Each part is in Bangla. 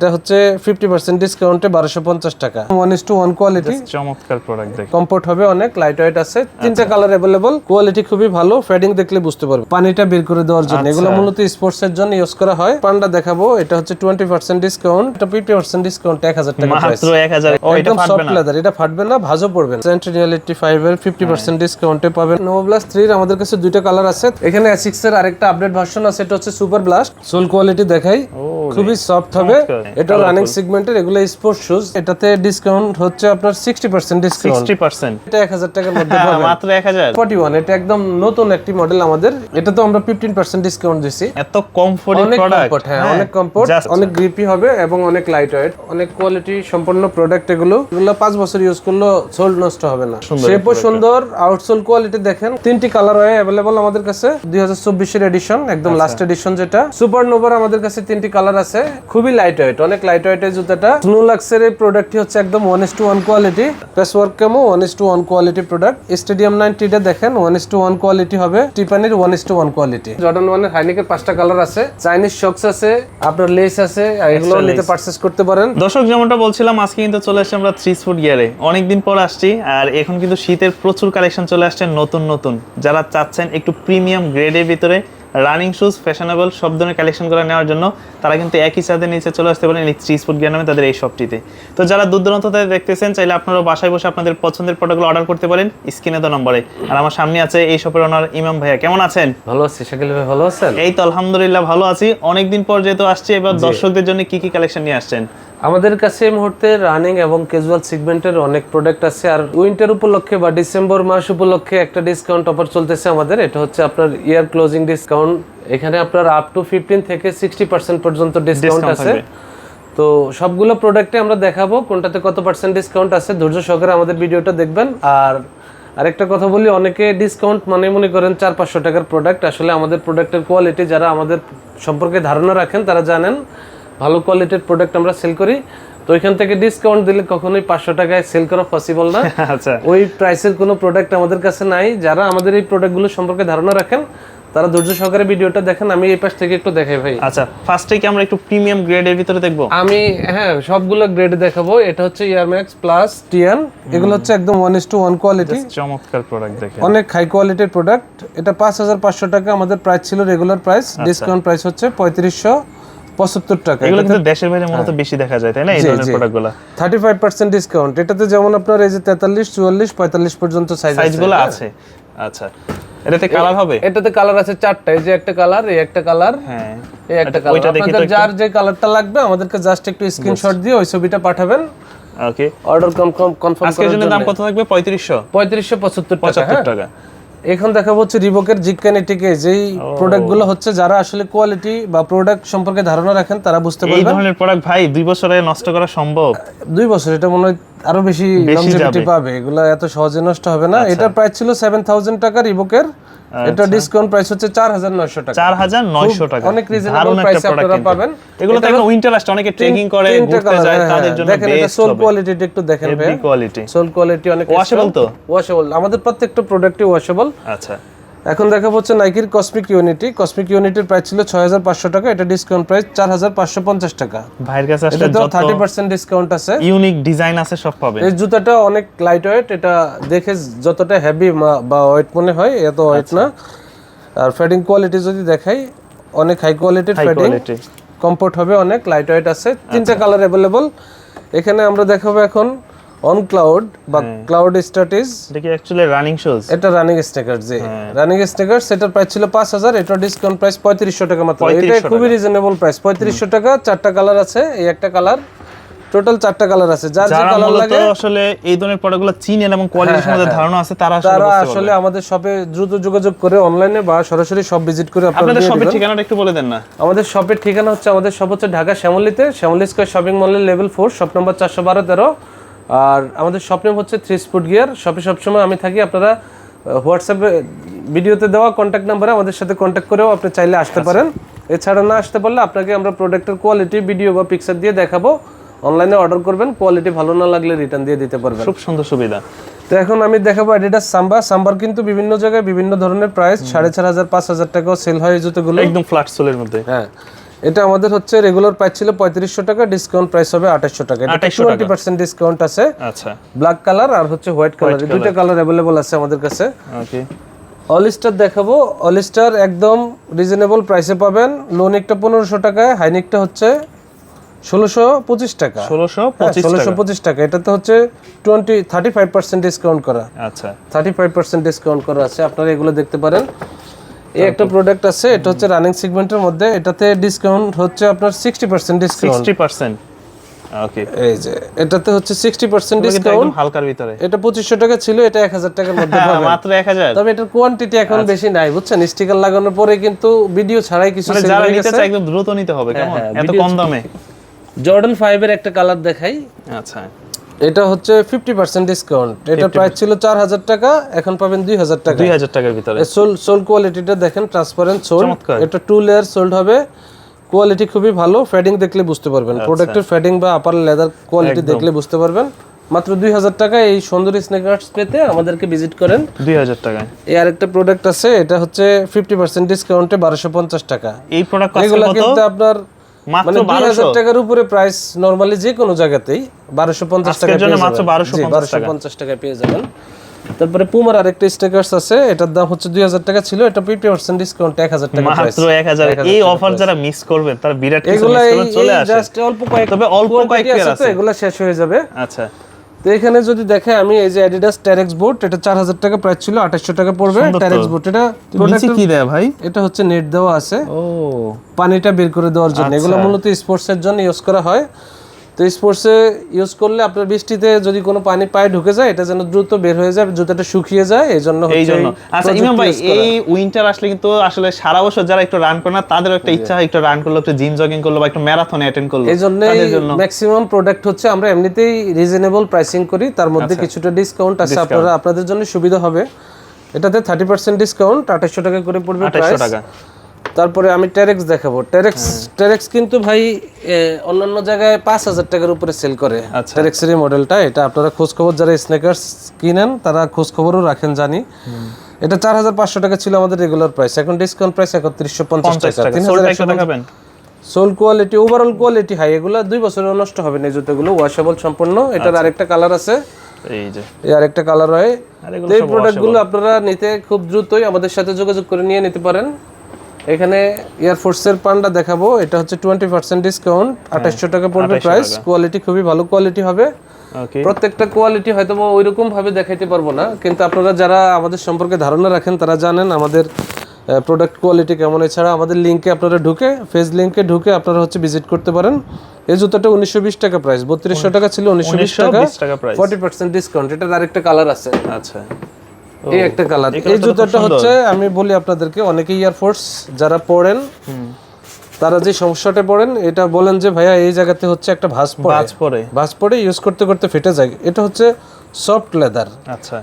এটা হচ্ছে ফিফটি পার্সেন্ট ডিসকাউন্টে বারোশো পঞ্চাশ টাকা। One is to one quality চমৎকার প্রোডাক্ট দেখে কমফোর্ট হবে অনেক লাইট ওয়েট আছে। তিনটা কালার অ্যাভেলেবল কোয়ালিটি খুবই ভালো ফেডিং দেখলে বুঝতে পারবে পানিটা বের করে দেওয়ার জন্য। এগুলো মূলত স্পোর্টস এর জন্য ইউজ করা হয়। পান্ডা দেখাবো এটা হচ্ছে টোয়েন্টি পার্সেন্ট ডিসকাউন্ট এটা ফিফটি পার্সেন্ট ডিসকাউন্ট এক হাজার টাকা প্রাইস মাত্র এক হাজার। ও এটা একদম সফট না। লেদার এটা ফাটবে না ভাজও পড়বে না। সেন্ট্রিয়ালিটি ফাইভ এর ফিফটি পার্সেন্ট ডিসকাউন্টে পাবেন। নোভো ব্লাস্ট থ্রির আমাদের কাছে দুইটা কালার আছে। এখানে সিক্স এর আরেকটা আপডেট ভার্সন আছে এটা হচ্ছে সুপার ব্লাস্ট সোল কোয়ালিটি দেখাই। খুবই সফট হবে। এটা রানিং সেগমেন্টের এগুলো স্পোর্টস শুজ এটাতে ডিসকাউন্ট হচ্ছে আপনার sixty percent discount sixty percent এটা এক হাজার টাকার মধ্যে পাবেন। মাত্র এক হাজার। ফর্টি ওয়ান এটা একদম নতুন একটি মডেল আমাদের। এটা তো আমরা ফিফটিন পার্সেন্ট ডিসকাউন্ট দিছি। এত কমফোর্ট অনেক প্রোডাক্ট হ্যাঁ অনেক কমফোর্ট অনেক গ্রিপি হবে এবং অনেক লাইট ওয়েট অনেক কোয়ালিটি সম্পন্ন প্রোডাক্ট এগুলো। এগুলো পাঁচ বছর ইউজ করলে সোল নষ্ট হবে না। শেপও সুন্দর আউটসোল কোয়ালিটি দেখেন। তিনটি কালার হয় অ্যাভেলেবল আমাদের কাছে। দুই হাজার চব্বিশের এডিশন একদম লাস্ট এডিশন যেটা। সুপার নোভার আমাদের কাছে তিনটি কালার আছে। খুবই লাইট ওয়েট অনেক লাইট ওয়েট এই জুতাটা। স্নো লাক্সের এই প্রোডাক্টটি হচ্ছে একদম one is to one quality press work chemo one is to one quality product stadium নাইনটিটা দেখেন one is to one quality হবে। টিপানির one is to one quality Jordan ওয়ানের হাইনিকের পাঁচটা কালার আছে। চাইনিজ শক্স আছে আপনার লেস আছে এগুলো নিতে পারচেস করতে পারেন। দর্শক যেমনটা বলছিলাম আজকে কিন্তু চলে আসছে আমরা থ্রি ফুট গিয়ারে অনেকদিন পর আসছি আর এখন কিন্তু শীতের প্রচুর কালেকশন চলে আসছে নতুন নতুন। যারা চাচ্ছেন একটু প্রিমিয়াম গ্রেডের ভিতরে রানিং শুজ ফ্যাশনেবল সব ধরনের কালেকশন করে নেওয়ার জন্য তারা কিন্তু একই সাথে নিচে চলে আসতে পারেন থ্রি ফুট গিয়ার নামে তাদের এই শপটিতে তো যারা দূর দূরান্ত দেখতেছেন চাইলে আপনারা বাসায় বসে আপনাদের পছন্দের প্রোডাক্টগুলো অর্ডার করতে পারেন স্ক্রিনে তো নম্বরে। আর আমার সামনে আছে এই শপের ওনার ইমাম ভাইয়া। কেমন আছেন? ভালো আছি। শাকিল ভাই ভালো আছেন? এই তো আলহামদুলিল্লাহ ভালো আছি। অনেকদিন পর যেহেতু আসছি এবার দর্শকদের জন্য কি কি কালেকশন নিয়ে আসছেন? আমাদের কাছে এই মুহূর্তে রানিং এবং ক্যাজুয়াল সেগমেন্টের অনেক প্রোডাক্ট আছে। আর উইন্টার উপলক্ষে বা ডিসেম্বর মাস উপলক্ষে একটা ডিসকাউন্ট অফার চলতেছে আমাদের। এটা হচ্ছে আপনার ইয়ার ক্লোজিং ডিসকাউন্ট এখানে আপনার আপ টু ফিফটিন থেকে সিক্সটি পার্সেন্ট পর্যন্ত ডিসকাউন্ট আছে। তো সবগুলো প্রোডাক্টে আমরা দেখাবো কোনটাতে কত পার্সেন্ট ডিসকাউন্ট আছে। ধৈর্য সহকারে আমাদের ভিডিওটা দেখবেন। আর আরেকটা কথা বলি অনেকে ডিসকাউন্ট মানে মনে করেন চার পাঁচশো টাকার প্রোডাক্ট আসলে আমাদের প্রোডাক্টের কোয়ালিটি যারা আমাদের সম্পর্কে ধারণা রাখেন তারা জানেন। ভালো কোয়ালিটির প্রোডাক্ট আমরা সেল করি। তো এখান থেকে ডিসকাউন্ট দিলে কখনোই পাঁচশো টাকায় সেল করা পসিবল না। আচ্ছা। ওই প্রাইসের কোনো প্রোডাক্ট আমাদের কাছে নাই। যারা আমাদের এই প্রোডাক্টগুলো সম্পর্কে ধারণা রাখেন তারা ধৈর্য সহকারে ভিডিওটা দেখেন আমি এই পাশ থেকে একটু দেখাই ভাই। আচ্ছা ফার্স্টে কি আমরা একটু প্রিমিয়াম গ্রেডের ভিতরে দেখব। আমি হ্যাঁ সবগুলো গ্রেড দেখাবো। এটা হচ্ছে ইয়ারম্যাক্স প্লাস টিয়ান এগুলো হচ্ছে একদম one is to one quality চমৎকার প্রোডাক্ট দেখে অনেক হাই কোয়ালিটির প্রোডাক্ট এটা পাঁচ হাজার পাঁচশো টাকা আমাদের প্রাইস ছিল রেগুলার প্রাইস ডিসকাউন্ট প্রাইস হচ্ছে পঁয়ত্রিশশো। পঁচাত্তর টাকা। এগুলো কিন্তু দেশের বাইরে মূলত বেশি দেখা যায় তাই না? এই ধরনের প্রোডাক্টগুলো থার্টি ফাইভ পার্সেন্ট ডিসকাউন্ট এটাতে যেমন আপনার এই যে তেতাল্লিশ চুয়াল্লিশ পঁয়তাল্লিশ পর্যন্ত সাইজ সাইজগুলো আছে। আচ্ছা। এটাতে কালার হবে? এটাতে কালার আছে চারটা। এই যে একটা কালার এই একটা কালার হ্যাঁ। এই একটা কালার আপনাদের যার যে কালারটা লাগবে আমাদেরকে জাস্ট একটু স্ক্রিনশট দিয়ে ওই ছবিটা পাঠাবেন। ওকে অর্ডার কনফার্ম কনফার্ম আজকের জন্য দাম কত থাকবে? পঁয়ত্রিশশো? পঁয়ত্রিশশো পঁচাত্তর টাকা পঁচাত্তর হ্যাঁ। টাকা। এখন দেখাবো হচ্ছে রিবকের জিকানেটিকে যেই প্রোডাক্টগুলো হচ্ছে যারা আসলে কোয়ালিটি বা প্রোডাক্ট সম্পর্কে ধারণা রাখেন তারা বুঝতে পারবেন। এই ধরনের প্রোডাক্ট ভাই দুই বছরে নষ্ট করা সম্ভব? দুই বছর এটা মনে হয় আরও বেশি লংজিভিটি পাবে। এগুলো এত সহজে নষ্ট হবে আচ্ছা। না এটা প্রাইস ছিল সেভেন থাউজেন্ড টাকা রিবকের এটা ডিসকাউন্ট প্রাইস হচ্ছে চার হাজার নয়শো টাকা। চার হাজার নয়শো টাকা। অনেক রিজনেবল প্রাইসে আপনারা পাবেন। এগুলো তো এখন উইন্টার আসছে অনেকে ট্রেকিং করে ঘুরতে যায় হ্যাঁ, তাদের। জন্য দেখেন এটা সোল কোয়ালিটি কোয়ালিটিটা একটু দেখেন ভাই কোয়ালিটি সোল কোয়ালিটি অনেক ওয়াশেবল তো? ওয়াশেবল আমাদের প্রত্যেকটা প্রোডাক্টই ওয়াশেবল আচ্ছা। এখন দেখা হচ্ছে নাইকির কসমিক ইউনিটি কসমিক ইউনিটির প্রাইস ছিল ছয় হাজার পাঁচশো টাকা। এটা ডিসকাউন্ট প্রাইস চার হাজার পাঁচশো পঞ্চাশ টাকা। ভাইয়ের কাছে থার্টি পার্সেন্ট ডিসকাউন্ট আছে। ইউনিক ডিজাইন আছে সব পাবে। এই জুতাটা অনেক লাইট ওয়েট এটা দেখে যতটা হেভি বা ওয়েট মনে হয় এত ওয়েট না। আর ফেডিং কোয়ালিটি যদি দেখাই অনেক হাই কোয়ালিটির ফেডিং কমফোর্ট হবে অনেক লাইট ওয়েট আছে। তিনটা কালার অ্যাভেলেবল এখানে আমরা দেখাবো এখন অন ক্লাউড বা ক্লাউড স্ট্যাটিস কি অ্যাকচুয়ালি রানিং শুজ এটা রানিং স্টিকার যে রানিং স্টিকার সেটার প্রাইস ছিল পাঁচ হাজার এটা ডিসকাউন্ট প্রাইস পঁয়ত্রিশশো টাকা মাত্র। এটা খুবই রিজনেবল প্রাইস পঁয়ত্রিশশো টাকা চারটা কালার আছে এই একটা কালার টোটাল চারটা কালার আছে। যার যে কালার লাগে আসলে এই ধরনের প্রোডাক্টগুলো চিনেন এবং কোয়ালিটির সম্বন্ধে ধারণা আছে তারা আসলে তারা আসলে আমাদের শপে দ্রুত যোগাযোগ করে অনলাইনে বা সরাসরি শপ ভিজিট করে আপনারা আপনাদের শপের ঠিকানাটা একটু বলে দেন না। আমাদের শপের ঠিকানা হচ্ছে আমাদের শপ হচ্ছে ঢাকা শ্যামলিতে শ্যামলি স্কোয়ার শপিং মলের লেভেল ফোর শপ নম্বর চারশো বারো তেরো আর আমাদের শপ নেম হচ্ছে থ্রি স্পুট গিয়ার শপে সবসময় আমি থাকি আপনারা হোয়াটসঅ্যাপে ভিডিওতে দেওয়া কন্ট্যাক্ট নাম্বারে আমাদের সাথে কন্ট্যাক্ট করেও আপনি চাইলে আসতে পারেন। এছাড়া না আসতে পারলে আপনাকে আমরা প্রোডাক্টের কোয়ালিটি ভিডিও বা পিকচার দিয়ে দেখাবো। অনলাইনে অর্ডার করবেন কোয়ালিটি ভালো না লাগলে রিটার্ন দিয়ে দিতে পারবেন। খুব সুন্দর সুবিধা। তো এখন আমি দেখাবো অ্যাডিডাস সাম্বা সাম্বার কিন্তু বিভিন্ন জায়গায় বিভিন্ন ধরনের প্রাইস সাড়ে চার হাজার পাঁচ হাজার টাকাও সেল হয় জুতোগুলো। একদম ফ্ল্যাট সোলের মধ্যে। হ্যাঁ। এটা আমাদের হচ্ছে রেগুলার প্রাইস ছিল পঁয়ত্রিশশো টাকা ডিসকাউন্ট প্রাইস হবে আঠাশশো টাকা। এটা 2800 টোয়েন্টি পার্সেন্ট ডিসকাউন্ট আছে। আচ্ছা। ব্ল্যাক কালার আর হচ্ছে হোয়াইট কালার দুইটা কালার অ্যাভেলেবল আছে আমাদের কাছে। ওকে অলিস্টার দেখাবো। অলিস্টার একদম রিজনেবল প্রাইসে পাবেন। লোনিকটা পনেরোশো টাকায় হাইনিকটা হচ্ছে ষোলোশো পঁচিশ টাকা। ষোলোশো হ্যাঁ পঁচিশ ষোলোশো পঁচিশ টাকা। এটাতে হচ্ছে twenty thirty five percent discount করা। আচ্ছা। থার্টি ফাইভ পার্সেন্ট ডিসকাউন্ট করা আছে। আপনারা এগুলো দেখতে পারেন। এই একটা প্রোডাক্ট আছে এটা হচ্ছে রানিং সেগমেন্টের মধ্যে এটাতে ডিসকাউন্ট হচ্ছে আপনার sixty percent discount sixty percent okay এই যে এটাতে হচ্ছে সিক্সটি পার্সেন্ট কিন্তু ডিসকাউন্ট হালকার ভিতরে। এটা পঁচিশশো টাকা ছিল এটা এক হাজার টাকার মধ্যে হ্যাঁ, পাবেন। মাত্র তবে এটার কোয়ান্টিটি এখন বেশি নাই বুঝছেন? স্টিকার লাগানোর পরে কিন্তু ভিডিও ছাড়াই কিছু মানে হয়ে গেছে। একদম দ্রুত নিতে হবে কেমন? হ্যাঁ, এত কম দামে। জর্ডন ফাইভ এর একটা কালার দেখাই। আচ্ছা। এটা হচ্ছে ফিফটি পার্সেন্ট ডিসকাউন্ট এটা প্রাইস ছিল চার হাজার টাকা এখন পাবেন দুই হাজার টাকা। দুই হাজার টাকার ভিতরে। সোল সোল কোয়ালিটিটা দেখেন ট্রান্সপারেন্ট সোল এটা টু লেয়ার সোল্ড হবে। কোয়ালিটি খুবই ভালো ফেডিং দেখলে বুঝতে পারবেন। আচ্ছা। প্রোডাক্টের ফেডিং বা আপার লেদার কোয়ালিটি দেখলে বুঝতে পারবেন। মাত্র দুই হাজার টাকা এই সুন্দরী স্নেকার্স পেতে আমাদেরকে ভিজিট করেন। দুই হাজার টাকায়। এই আরেকটা প্রোডাক্ট আছে এটা হচ্ছে ফিফটি পার্সেন্ট ডিসকাউন্টে বারোশো পঞ্চাশ টাকা। এই প্রোডাক্ট এগুলো কিন্তু আপনার মাত্র মানে দুই বারোশো। হাজার টাকার উপরে প্রাইস নর্মালি যে কোনো জায়গাতেই বারোশো পঞ্চাশ টাকা জন্য মাত্র 1250 বারোশো পেয়ে যাবেন। তারপরে পুমার আরেকটা স্টিকার্স আছে এটার দাম হচ্ছে দুই হাজার টাকা ছিল এটা ফিফটি পার্সেন্ট ডিসকাউন্ট এক হাজার টাকা মাত্র এই অফার যারা মিস করবে তারা বিরাট কিছু এগুলা miss এই করবে, চলে আসে। জাস্ট অল্প কয়েক তবে অল্প কয়েক আছে তো এগুলা শেষ হয়ে যাবে। আচ্ছা। তো এখানে যদি দেখে আমি এই যে অ্যাডিডাস টেরেক্স বোর্ড এটা চার হাজার টাকা প্রাইস ছিল আঠাশশো টাকা পড়বে। টেরেক্স বোর্ড এটা কি দেয় ভাই? এটা হচ্ছে নেট দেওয়া আছে। ও। পানিটা বের করে দেওয়ার জন্য। আচ্ছা। এগুলো মূলত স্পোর্টস এর জন্য ইউজ করা হয়। তো স্পোর্টসে ইউজ করলে আপনার বৃষ্টিতে যদি কোনো পানি পায়ে ঢুকে যায় এটা যেন দ্রুত বের হয়ে যায় জুতাটা শুকিয়ে যায় এই জন্য এই জন্য আচ্ছা ইমাম ভাই এই উইন্টার আসলে কিন্তু আসলে সারা বছর যারা একটু রান করে না তাদের একটা ইচ্ছা হয় একটু রান করল একটু জিম জগিং করল বা একটু ম্যারাথন অ্যাটেন্ড করল এই জন্য। ম্যাক্সিমাম প্রোডাক্ট হচ্ছে আমরা এমনিতেই রিজনেবল প্রাইসিং করি তার মধ্যে আচ্ছা। কিছুটা ডিসকাউন্ট আছে আপনারা আপনাদের জন্য সুবিধা হবে। এটাতে থার্টি পার্সেন্ট ডিসকাউন্ট আঠাশশো টাকা করে পড়বে আঠাশশো টাকা। তারপরে আমি টেরেক্স দেখাবো। টেরেক্স হ্যাঁ। টেরেক্স কিন্তু ভাই অন্যান্য জায়গায় পাঁচ হাজার টাকার উপরে সেল করে। আচ্ছা। টেরেক্সের এই মডেলটা এটা আপনারা খোঁজ খবর যারা স্নেকার্স কিনেন তারা খোঁজ খবরও রাখেন জানি। এটা চার হাজার পাঁচশো টাকা ছিল আমাদের রেগুলার প্রাইস এখন ডিসকাউন্ট প্রাইস একত্রিশশো পঞ্চাশ টাকা। টাকা। তিন হাজার একটু দেখাবেন? Sole quality overall quality high এগুলো দুই বছরেও নষ্ট হবে না জুতোগুলো ওয়াশেবল সম্পূর্ণ। এটার আচ্ছা। আরেকটা কালার আছে। এই যে। এই আরেকটা কালার হয়। এই প্রোডাক্টগুলো আপনারা নিতে খুব দ্রুতই আমাদের সাথে যোগাযোগ করে নিয়ে নিতে পারেন। এখানে এয়ারফোর্সের পান্ডা দেখাবো। এটা হচ্ছে টোয়েন্টি পার্সেন্ট ডিসকাউন্ট আঠাশশো টাকা পড়বে প্রাইস কোয়ালিটি খুবই ভালো কোয়ালিটি হবে। প্রত্যেকটা কোয়ালিটি হয়তো বা ওইরকম ভাবে দেখাইতে পারব না কিন্তু আপনারা যারা আমাদের সম্পর্কে ধারণা রাখেন তারা জানেন আমাদের প্রোডাক্ট কোয়ালিটি কেমন। এছাড়া আমাদের লিঙ্কে আপনারা ঢুকে ফেস লিঙ্কে ঢুকে আপনারা হচ্ছে ভিজিট করতে পারেন। এই জুতোটা উনিশশো বিশ টাকা প্রাইস বত্রিশশো টাকা ছিল উনিশশো বিশ টাকা। 1920 টাকা প্রাইস ফর্টি পার্সেন্ট ডিসকাউন্ট এটার আরেকটা কালার আছে। আচ্ছা। এই একটা কালার। এই জুতাটা হচ্ছে আমি বলি আপনাদেরকে অনেকে ইয়ারফোর্স যারা পড়েন তারা যে সমস্যাটা পড়েন এটা বলেন যে ভাইয়া এই জায়গাতে হচ্ছে একটা ভাঁজ পড়ে। ভাঁজ পড়ে। ভাঁজ পড়ে ইউজ করতে করতে ফেটে যায়। এটা হচ্ছে সফট লেদার আচ্ছা।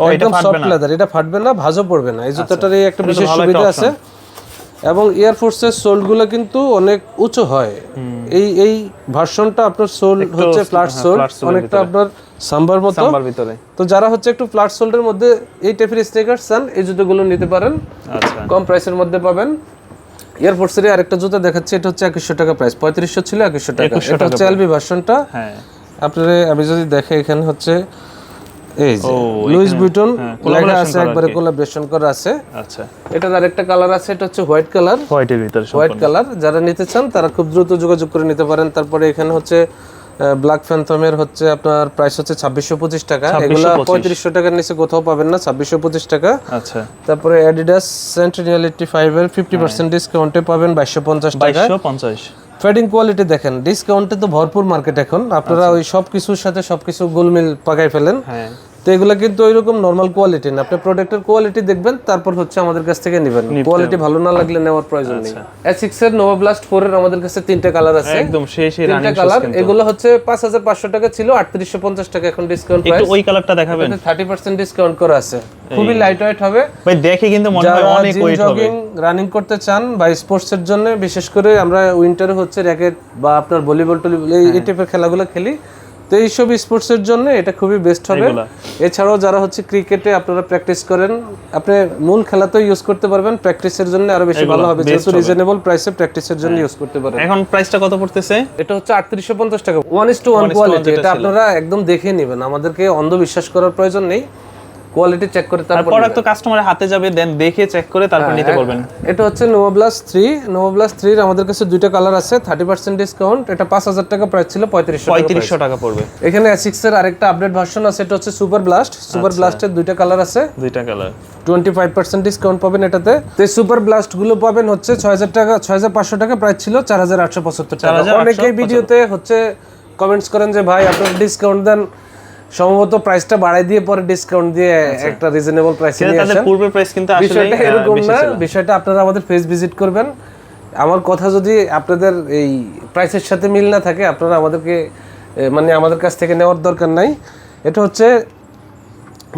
ও এটা একদম সফট আচ্ছা। লেদার এটা ফাটবে না ভাঁজও পড়বে না। এই জুতাটার এই একটা বিশেষ সুবিধা আছে। এবং এয়ারফোর্সের সোলগুলো কিন্তু অনেক উঁচু হয়। এই এই ভার্সনটা আপনার সোল হচ্ছে ফ্ল্যাট সোল এর অনেকটা আপনার সাম্বার মতো। সাম্বার ভিতরে। তো যারা হচ্ছে একটু ফ্ল্যাট সোল্ডের মধ্যে এই টাইপের স্নেকার চান এই জুতোগুলো নিতে পারেন। আচ্ছা। কম প্রাইসের মধ্যে পাবেন। এয়ারফোর্সের আরেকটা জুতো দেখাচ্ছে এটা হচ্ছে একুশশো টাকা প্রাইস পঁয়ত্রিশশো ছিল একুশশো টাকা। 2100 এটা হচ্ছে এলবি ভার্সনটা হ্যাঁ। আপনার আমি যদি দেখে এখানে হচ্ছে এই যে লুইস বুইটন হ্যাঁ, লেখা আছে একবারে কোলাবরেশন করা আছে। আচ্ছা। এটার আরেকটা কালার আছে এটা হচ্ছে হোয়াইট কালার হোয়াইটের ভিতরে হোয়াইট কালার যারা নিতে চান তারা খুব দ্রুত যোগাযোগ করে নিতে পারেন। তারপরে এখানে হচ্ছে ব্ল্যাক ফ্যান্থমের হচ্ছে আপনার প্রাইস হচ্ছে ছাব্বিশশো পঁচিশ টাকা। এগুলো পঁয়ত্রিশশো টাকার নিচে কোথাও পাবেন না ছাব্বিশশো পঁচিশ টাকা। আচ্ছা। তারপরে অ্যাডিডাস ফিফটি পার্সেন্ট ডিসকাউন্টে পাবেন বাইশশো পঞ্চাশ টাকা। পঞ্চাশ। ফেডিং কোয়ালিটি দেখেন ডিসকাউন্টে তো ভরপুর মার্কেট এখন। আপনারা ওই সব কিছুর সাথে সবকিছু গোলমিল পাকাই ফেলেন। হ্যাঁ। তো এগুলো কিন্তু ওইরকম নর্মাল কোয়ালিটি না। আপনি প্রোডাক্টের কোয়ালিটি দেখবেন তারপর হচ্ছে আমাদের কাছ থেকে নেবেন। কোয়ালিটি ভালো না লাগলে নেওয়ার প্রয়োজন নেই। এস সিক্স এর নোভা ব্লাস্ট ফোর এর আমাদের কাছে তিনটা কালার আছে। একদম সেই সেই তিনটা কালার এগুলো হচ্ছে পাঁচ হাজার পাঁচশো টাকা ছিল আটত্রিশশো পঞ্চাশ টাকা এখন ডিসকাউন্ট প্রাইস ওই কালারটা দেখাবেন। থার্টি পার্সেন্ট ডিসকাউন্ট করা আছে। খুবই লাইট ওয়েট হবে। ভাই দেখে কিন্তু মনে হয় অনেক ওয়েট হবে। রানিং করতে চান বা স্পোর্টস এর জন্য বিশেষ করে আমরা উইন্টারে হচ্ছে র্যাকেট বা আপনার ভলিবল টলিবল এই হ্যাঁ। এই টাইপের খেলাগুলো খেলি। তো এইসব স্পোর্টসের জন্য এটা খুবই বেস্ট হবে। এছাড়াও যারা হচ্ছে ক্রিকেটে আপনারা প্র্যাকটিস করেন আপনি মূল খেলাতেও ইউজ করতে পারবেন প্র্যাকটিসের জন্য আরও বেশি ভালো হবে। যেহেতু। হ্যাঁ। রিজনেবল প্রাইসে প্র্যাকটিসের জন্য ইউজ করতে পারেন। এখন প্রাইসটা কত পড়তেছে? এটা হচ্ছে আটত্রিশশো পঞ্চাশ টাকা। One is to one One is to one quality এটা আপনারা একদম দেখে নেবেন। আমাদেরকে অন্ধবিশ্বাস করার প্রয়োজন নেই। কোয়ালিটি চেক করে তারপর প্রোডাক্ট তো কাস্টমারের হাতে যাবে দেন দেখে চেক করে তারপর হ্যাঁ, নিতে বলবেন। এটা হচ্ছে Nova plus three Nova plus থ্রির আমাদের কাছে দুইটা কালার আছে থার্টি পার্সেন্ট ডিসকাউন্ট এটা পাঁচ হাজার টাকা প্রাইস ছিল পঁয়ত্রিশশো পঁয়ত্রিশশো টাকা পড়বে। এখানে অ্যাসিক্স এর আরেকটা আপডেট ভার্সন আছে এটা হচ্ছে সুপার ব্লাস্ট সুপার। ব্লাস্টের দুইটা কালার আছে। দুইটা colour twenty five percent discount পাবেন এটাতে। তো সুপার ব্লাস্টগুলো পাবেন হচ্ছে ছয় হাজার টাকা ছয় হাজার পাঁচশো টাকা প্রাইস ছিল চার হাজার আটশো পঁচাত্তর টাকা। 4,875 অনেকেই ভিডিওতে হচ্ছে কমেন্টস করেন যে ভাই আপনারা ডিসকাউন্ট দেন। সম্ভবত প্রাইসটা বাড়াই দিয়ে পরে ডিসকাউন্ট দিয়ে একটা রিজনেবল প্রাইসে নিয়ে আসেন। পূর্বের প্রাইস কিন্তু আসলে বিষয়টা এরকম না বিষয়টা আপনারা আমাদের ফেস ভিজিট করবেন। আমার কথা যদি আপনাদের এই প্রাইসের সাথে মিল না থাকে আপনারা আমাদেরকে মানে আমাদের কাছ থেকে নেওয়ার দরকার নাই। এটা হচ্ছে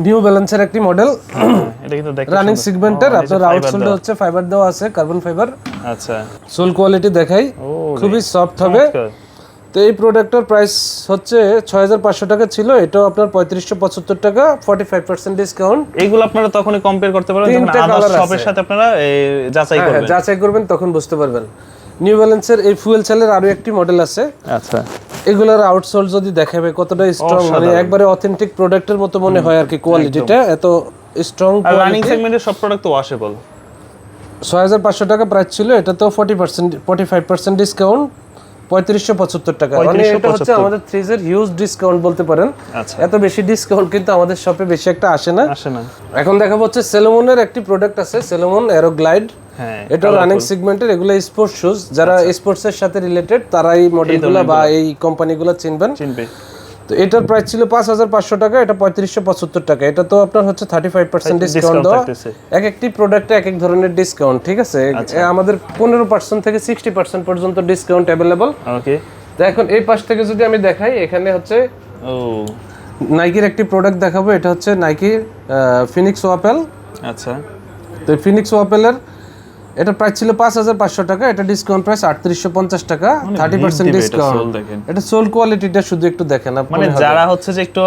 নিউ ব্যালেন্সের একটি মডেল এটা কিন্তু দেখতে রানিং। সিগমেন্টের আপনার আউটসোলটা হচ্ছে ফাইবার দেওয়া আছে কার্বন ফাইবার আচ্ছা। সোল কোয়ালিটি দেখাই। খুবই সফট হবে। তো এই প্রোডাক্টের প্রাইস হচ্ছে ছয় হাজার পাঁচশো টাকা ছিল এটাও আপনার পঁয়ত্রিশশো পঁচাত্তর টাকা ফর্টি ফাইভ পার্সেন্ট ডিসকাউন্ট এইগুলো আপনারা তখনই কম্পেয়ার করতে পারবেন শপের সাথে আপনারা যাচাই হ্যাঁ, করবেন। যাচাই করবেন তখন বুঝতে পারবেন। নিউ ব্যালেন্সের এই ফুয়েল সেলের আরও একটি মডেল আছে। আচ্ছা। এগুলোর আউটসোল যদি দেখাবে কতটা স্ট্রং মানে একবারে অথেন্টিক প্রোডাক্টের মতো মনে হয় আর কি কোয়ালিটিটা এত স্ট্রং রানিং সেগমেন্টের সব প্রোডাক্ট তো ওয়াশেবল ছয় হাজার পাঁচশো টাকা প্রাইস ছিল এটা তো forty percent forty five percent discount পঁয়ত্রিশশো পঁচাত্তর টাকা। মানে এটা হচ্ছে আমাদের থ্রিজের হিউজ ডিসকাউন্ট বলতে পারেন। আচ্ছা। এত বেশি ডিসকাউন্ট কিন্তু আমাদের শপে বেশি একটা আসে না। আসে না। এখন দেখাবো হচ্ছে সেলোমনের একটি প্রোডাক্ট আছে সেলোমন অ্যারোগ্লাইড হ্যাঁ এটা রানিং সেগমেন্টের এগুলো স্পোর্টস শুজ যারা স্পোর্টস এর সাথে রিলেটেড তারা এই মডেলগুলো বা এই কোম্পানিগুলো চিনবেন। চিনবে। তো এটার প্রাইস ছিল পাঁচ হাজার পাঁচশো টাকা এটা পঁয়ত্রিশশো পঁচাত্তর টাকা। এটা তো আপনার হচ্ছে থার্টি ফাইভ পার্সেন্ট ডিসকাউন্ট দেওয়া। এক একটি প্রোডাক্টে এক এক ধরনের ডিসকাউন্ট ঠিক আছে? আমাদের পনেরো পার্সেন্ট থেকে সিক্সটি পার্সেন্ট পর্যন্ত ডিসকাউন্ট অ্যাভেলেবল ওকে তো এখন এই পাশ থেকে যদি আমি দেখাই এখানে হচ্ছে ও। নাইকির একটি প্রোডাক্ট দেখাবো। এটা হচ্ছে নাইকির ফিনিক্স ওয়াপেল আচ্ছা। তো ফিনিক্স ওয়াপেলের এটা প্রাইস ছিল পাঁচ হাজার পাঁচশো টাকা এটা ডিসকাউন্ট প্রাইস আটত্রিশশো পঞ্চাশ টাকা থার্টি পার্সেন্ট ডিসকাউন্ট দেখেন। এটা সোল কোয়ালিটিটা শুধু একটু দেখেন মানে যারা হচ্ছে যে একটু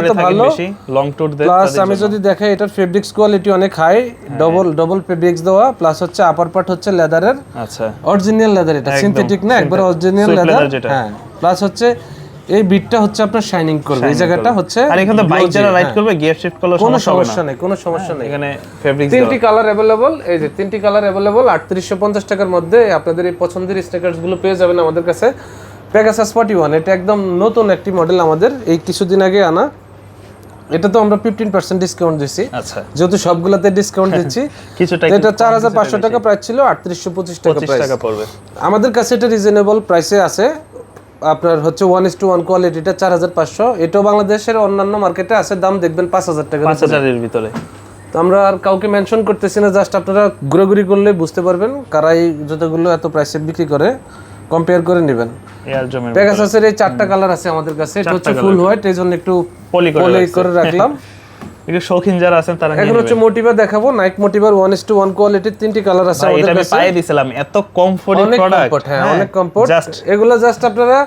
এত ভালো। বেশি লং ট্যুর প্লাস আমি যদি দেখাই এটার ফেব্রিক্স কোয়ালিটি অনেক হাই ডবল ডবল ফেব্রিক্স দেওয়া প্লাস হচ্ছে আপার পার্ট হচ্ছে লেদারের আচ্ছা। অরিজিনাল লেদার এটা সিনথেটিক না একবার অরিজিনাল লেদার হ্যাঁ প্লাস হচ্ছে এই বিটটা হচ্ছে আপনার শাইনিং করবে। এই জায়গাটা হচ্ছে আর এখানে বাইক যারা রাইড হ্যাঁ। করবে গিয়ার শিফট করলে কোনো সমস্যা নেই কোনো সমস্যা নেই। এখানে ফেব্রিক তিনটি কালার অ্যাভেলেবল এই যে তিনটি কালার আটত্রিশশো পঞ্চাশ টাকার মধ্যে আপনাদের এই পছন্দের স্টিকার্সগুলো পেয়ে যাবেন আমাদের কাছে। পেগাসাস ফর্টি ওয়ান এটা একদম নতুন একটি মডেল আমাদের এই কিছুদিন আগে আনা। এটা তো আমরা ফিফটিন পার্সেন্ট ডিসকাউন্ট দিচ্ছি আচ্ছা। যেহেতু সবগুলোতে ডিসকাউন্ট দিচ্ছি কিছুটা এটা চার হাজার পাঁচশো টাকা প্রাইস ছিল আটত্রিশশো পঁচিশ টাকা পঁচিশ প্রাইস টাকা পড়বে। আমাদের কাছে এটা রিজনেবল প্রাইসে আছে। আপনার হচ্ছে ওয়ান ইস টু ওয়ান কোয়ালিটিটা চার হাজার পাঁচশো। এটাও বাংলাদেশের অন্যান্য মার্কেটে আছে দাম দেখবেন পাঁচ হাজার টাকা পাঁচ হাজারের ভিতরে। তো আমরা আর কাউকে মেনশন করতেছি না জাস্ট আপনারা ঘুরাঘুরি করলে বুঝতে পারবেন কারা এই জুতোগুলো এত প্রাইসে বিক্রি করে কম্পেয়ার করে নেবেন। পেগাসাসের এই চারটা কালার আছে আমাদের কাছে এটা হচ্ছে ফুল হোয়াইট এই জন্য একটু পলি। করে রাখলাম। একটু শৌখিন যারা আছেন তারা এখন হচ্ছে মোটিভা দেখাবো Nike মোটিভার one is to one কোয়ালিটির তিনটি কালার আছে আমাদের আমি কাছে। পায়ে দিছিলাম এত কমফোর্ট অনেক প্রোডাক্ট কমফোর্ট হ্যাঁ অনেক কমফোর্ট এগুলো জাস্ট আপনারা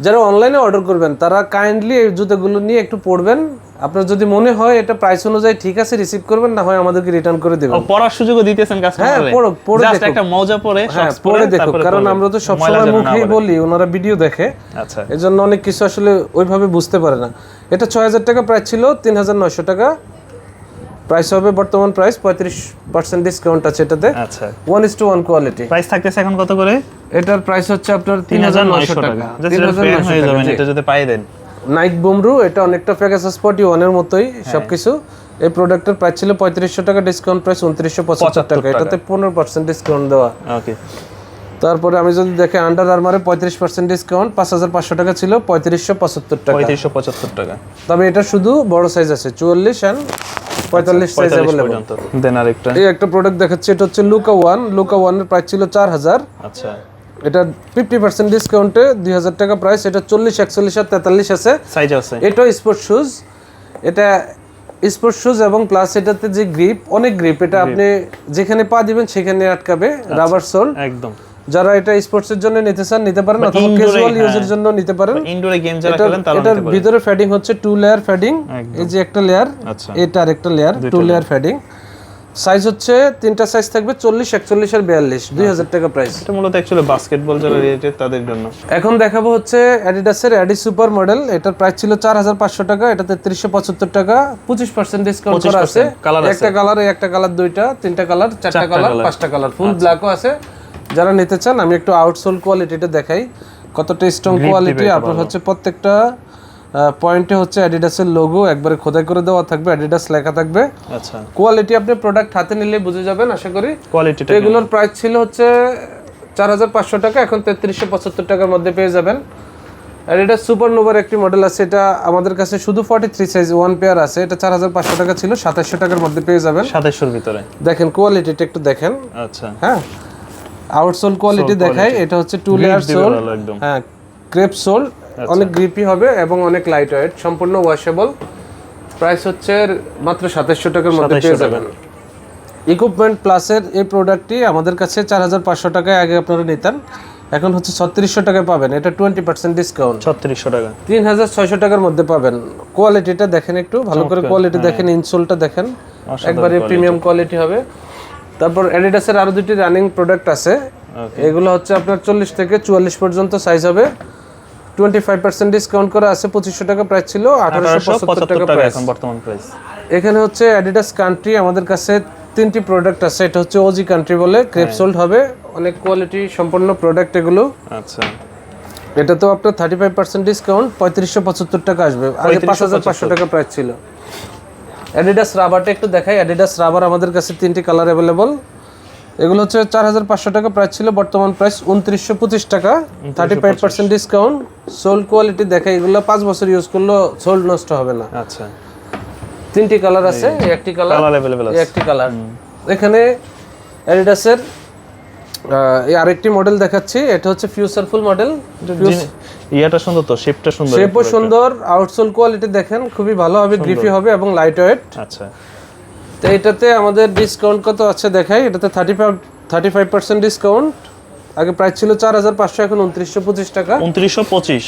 যারা অনলাইনে অর্ডার করবেন তারা কাইন্ডলি এই জুতোগুলো নিয়ে একটু পড়বেন আপনার যদি মনে হয় এটা প্রাইস অনুযায়ী ঠিক আছে রিসিভ করবেন না হয় আমাদেরকে রিটার্ন করে দেবেন। পড়ার সুযোগও দিতেছেন কাস্টমারদের হ্যাঁ, পড়ো- পড়ে দেখুক। একটা মজা পরে হ্যাঁ পরে দেখো কারণ আমরা তো ময়লা সবসময় মুখেই বলি ওনারা ভিডিও দেখে। আচ্ছা। এই জন্য অনেক কিছু আসলে ওইভাবে বুঝতে পারে না। এটা ছয় হাজার টাকা প্রাইস ছিল তিন হাজার নয়শো টাকা। প্রাইস হবে বর্তমান প্রাইস পঁয়ত্রিশ পার্সেন্ট ডিসকাউন্ট আছে এটাতে। আচ্ছা। One is to one quality price থাকতেছে এখন কত করে? এটার প্রাইস হচ্ছে আপনার তিন হাজার নয়শো টাকা। জাস্ট এটা ফ্যান হয়ে যাবেন এটা যদি পাই দেন। নাইক বুমরু এটা অনেকটা পেগাসাস ফর্টি ওয়ানের মতোই হ্যাঁ। সবকিছু। এই প্রোডাক্টের প্রাইস ছিল পঁয়ত্রিশশো টাকা ডিসকাউন্ট প্রাইস উনত্রিশশো পঁচাত্তর টাকা। এটাতে পনেরো পার্সেন্ট ডিসকাউন্ট দেওয়া। ওকে তারপরে আমি যদি দেখে আন্ডার আর্মারে পঁয়ত্রিশ পার্সেন্ট ডিসকাউন্ট পাঁচ হাজার পাঁচশো টাকা ছিল পঁয়ত্রিশশো পঁচাত্তর টাকা। পঁয়ত্রিশশো পঁচাত্তর টাকা। তবে এটা শুধু বড় সাইজ আছে চুয়াল্লিশ অ্যান্ড পঁয়তাল্লিশ সাইজ অ্যাভেলেবল দেন আরেকটা। এই একটা প্রোডাক্ট দেখাচ্ছি এটা হচ্ছে লুকা ওয়ান লুকা ওয়ানের প্রাইস ছিল চার হাজার। আচ্ছা। এটা ফিফটি পার্সেন্ট ডিসকাউন্টে দুই হাজার টাকা প্রাইস এটা চল্লিশ একচল্লিশ আর তেতাল্লিশ আছে। সাইজ আছে। এটাও স্পোর্টস শুজ এটা স্পোর্টস শুজ এবং প্লাস এটাতে যে গ্রিপ অনেক গ্রিপ এটা আপনি যেখানে পা দিবেন সেখানে আটকাবে রাবার সোল একদম। যারা এটা স্পোর্টস এর জন্য নিতে চান নিতে পারেন অথবা ক্যাজুয়াল হ্যাঁ। ইউজের জন্য নিতে পারেন। ইনডোরে গেম যারা এটার খেলেন তারা এটার ভিতরে ফ্যাডিং হচ্ছে টু লেয়ার ফ্যাডিং এই যে একটা লেয়ার আচ্ছা। এটা আরেকটা layer two layer fading size হচ্ছে তিনটা সাইজ থাকবে চল্লিশ একচল্লিশ আর বিয়াল্লিশ দুই হাজার টাকা প্রাইস এটা মূলত অ্যাকচুয়ালি বাস্কেটবল যারা রিলেটেড তাদের জন্য। এখন দেখাবো হচ্ছে অ্যাডিডাসের অ্যাডি সুপার মডেল এটার প্রাইস ছিল চার হাজার পাঁচশো টাকা এটা তেত্রিশশো পঁচাত্তর টাকা পঁচিশ পার্সেন্ট ডিসকাউন্ট করা আছে। একটা কালার একটা কালার দুইটা তিনটা কালার চারটা চারটা কালার পাঁচটা কালার ফুল ব্ল্যাকও আছে। যারা নিতে চান আমি একটু আউটসোল কোয়ালিটিটা দেখাই। কতটা স্ট্রং কোয়ালিটি আপনার হচ্ছে প্রত্যেকটা পয়েন্টে হচ্ছে অ্যাডিডাসের লোগো একবারে খোদাই করে দেওয়া থাকবে অ্যাডিডাস লেখা থাকবে। আচ্ছা। কোয়ালিটি আপনি প্রোডাক্ট হাতে নিলে বুঝে যাবেন আশা করি। কোয়ালিটি এগুলোর প্রাইস ছিল হচ্ছে চার হাজার পাঁচশো টাকা এখন তেত্রিশশো পঁচাত্তর টাকার মধ্যে পেয়ে যাবেন। আর এটা সুপার নোভার একটি মডেল আছে এটা আমাদের কাছে শুধু forty three size one pair আছে এটা চার হাজার পাঁচশো টাকা ছিল সাতাশশো টাকার মধ্যে পেয়ে যাবেন। সাতাইশোর ভিতরে। দেখেন কোয়ালিটিটা একটু দেখেন। আচ্ছা। হ্যাঁ? আউটসোল কোয়ালিটি দেখাই এটা হচ্ছে টু লেয়ার সোল হ্যাঁ ক্রেপ সোল অনেক গ্রিপি হবে এবং অনেক লাইট ওয়েট সম্পূর্ণ ওয়াশেবল প্রাইস হচ্ছে মাত্র সাতাশশো টাকার মধ্যে পেয়ে যাবেন। ইকুইপমেন্ট প্লাসের এই প্রোডাক্টটি আমাদের কাছে চার হাজার পাঁচশো টাকায় আগে আপনারা নিতেন। এখন হচ্ছে ছত্রিশশো টাকায় পাবেন। এটা টোয়েন্টি পার্সেন্ট ডিসকাউন্ট ছত্রিশশো টাকা। তিন হাজার ছয়শো টাকার মধ্যে পাবেন। কোয়ালিটিটা দেখেন একটু ভালো করে কোয়ালিটি দেখেন ইনসোলটা দেখেন। একবারে প্রিমিয়াম কোয়ালিটি হবে। তারপর অ্যাডিডাসের আরও দুটি রানিং প্রোডাক্ট আছে। এগুলো হচ্ছে আপনার চল্লিশ থেকে চুয়াল্লিশ পর্যন্ত সাইজ হবে। টোয়েন্টি ফাইভ পার্সেন্ট ডিসকাউন্ট করা আছে পঁচিশশো টাকা প্রাইস ছিল আঠারোশো পঁচাত্তর টাকা প্রাইস বর্তমান প্রাইস এখানে হচ্ছে অ্যাডিডাস কান্ট্রি আমাদের কাছে তিনটি প্রোডাক্ট আছে এটা হচ্ছে ওজি কান্ট্রি বলে ক্রেপসোল্ড হবে। অনেক কোয়ালিটি সম্পন্ন প্রোডাক্ট এগুলো। আচ্ছা। এটা তো আপনার থার্টি ফাইভ পার্সেন্ট ডিসকাউন্ট পঁয়ত্রিশশো পঁচাত্তর টাকা আসবে। আগে পাঁচ হাজার পাঁচশো টাকা প্রাইস ছিল। অ্যাডিডাস রাবারটা একটু দেখাই অ্যাডিডাস রাবার আমাদের কাছে তিনটি কালার অ্যাভেলেবল এগুলো হচ্ছে চার হাজার পাঁচশো টাকা প্রাইস ছিল বর্তমান প্রাইস উনত্রিশশো পঁচিশ টাকা। Thirty five percent discount sold quality দেখাই এগুলো পাঁচ বছর ইউজ করলেও সোল্ড নষ্ট হবে না। আচ্ছা। তিনটি কালার আছে একটি কালার একটি কালার এখানে অ্যাডিডাসের এই আরেকটি মডেল দেখাচ্ছি এটা হচ্ছে ফিউচারফুল মডেল ইয়াটা সুন্দর তো শেপটা সুন্দর শেপও সুন্দর আউটসোল কোয়ালিটি দেখেন খুবই ভালো হবে গ্রিফি হবে এবং লাইট ওয়েট আচ্ছা। তো এটাতে আমাদের ডিসকাউন্ট কত আছে দেখাই? এটাতে thirty five thirty five percent discount আগে প্রাইস ছিল চার হাজার পাঁচশো এখন উনত্রিশশো পঁচিশ টাকা। উনত্রিশশো পঁচিশ।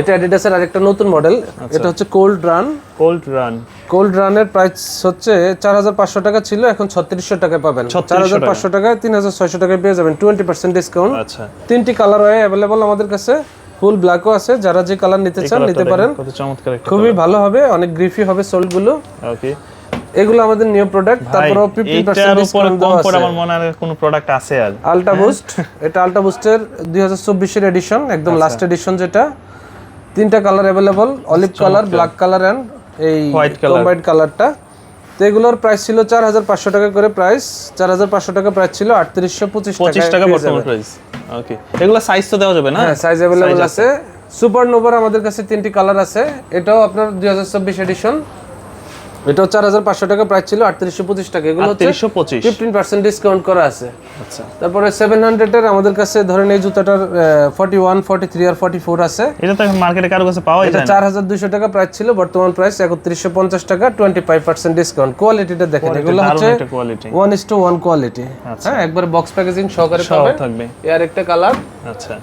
এটা অ্যাডিডাসের আরেকটা নতুন মডেল আচ্ছা। এটা হচ্ছে cold run cold run cold রানের প্রাইস হচ্ছে চার হাজার পাঁচশো টাকা ছিল এখন ছত্রিশশো টাকায় পাবেন। চার হাজার পাঁচশো টাকায় তিন হাজার ছয়শো টাকায় পেয়ে যাবেন টোয়েন্টি পার্সেন্ট ডিসকাউন্ট আচ্ছা। তিনটি কালার হয় অ্যাভেলেবল আমাদের কাছে। ফুল ব্ল্যাকও আছে যারা যে কালার নিতে চান নিতে পারেন। খুবই ভালো হবে অনেক গ্রিফি হবে সোল্ডগুলো। ওকে এগুলো আমাদের নিউ প্রোডাক্ট তারপর ফিফটি এইটার পার্সেন্ট উপরে ডিসকাউন্ট কম দেওয়া আছে আমার মনে হয় কোনো প্রোডাক্ট আছে আর। আলটা বুস্ট এটা আলটা বুস্টের দুই হাজার চব্বিশের এডিশন একদম আচ্ছা। লাস্ট এডিশন যেটা। তিনটা colour available olive colour black colour and এই কম্বাইন্ড কালারটা তো এগুলোর প্রাইস ছিল চার হাজার পাঁচশো টাকা করে প্রাইস চার হাজার পাঁচশো টাকা প্রাইস ছিল আটত্রিশশো পঁচিশ পঁচিশ টাকা পেয়ে বর্তমান প্রাইস ওকে এগুলো সাইজ তো দেওয়া যাবে না? হ্যাঁ সাইজ অ্যাভেলেবল আছে। সুপার নোভার আমাদের কাছে তিনটি কালার আছে। এটাও আপনার দুই হাজার চব্বিশ এডিশন এটাও চার হাজার পাঁচশো টাকা প্রাইস ছিল আটত্রিশশো পঁচিশ টাকা। এগুলো হচ্ছে তিরিশশো পঁচিশ। ফিফটিন পার্সেন্ট ডিসকাউন্ট করা আছে। আচ্ছা। তারপরে সেভেন হান্ড্রেডের আমাদের কাছে ধরেন এই জুতাটার ফর্টি ওয়ান ফর্টি থ্রি আর ফর্টি ফোর আছে। এটা তো মার্কেটে কারও কাছে পাওয়াই এটা চার হাজার দুইশো টাকা প্রাইস ছিল বর্তমান প্রাইস একত্রিশশো পঞ্চাশ টাকা টোয়েন্টি ফাইভ পার্সেন্ট ডিসকাউন্ট কোয়ালিটিটা দেখেন এগুলো হচ্ছে একটা one is to one quality হ্যাঁ একবার বক্স প্যাকেজিং সহকারে পাবেন। থাকবে। এই আরেকটা কালার আচ্ছা।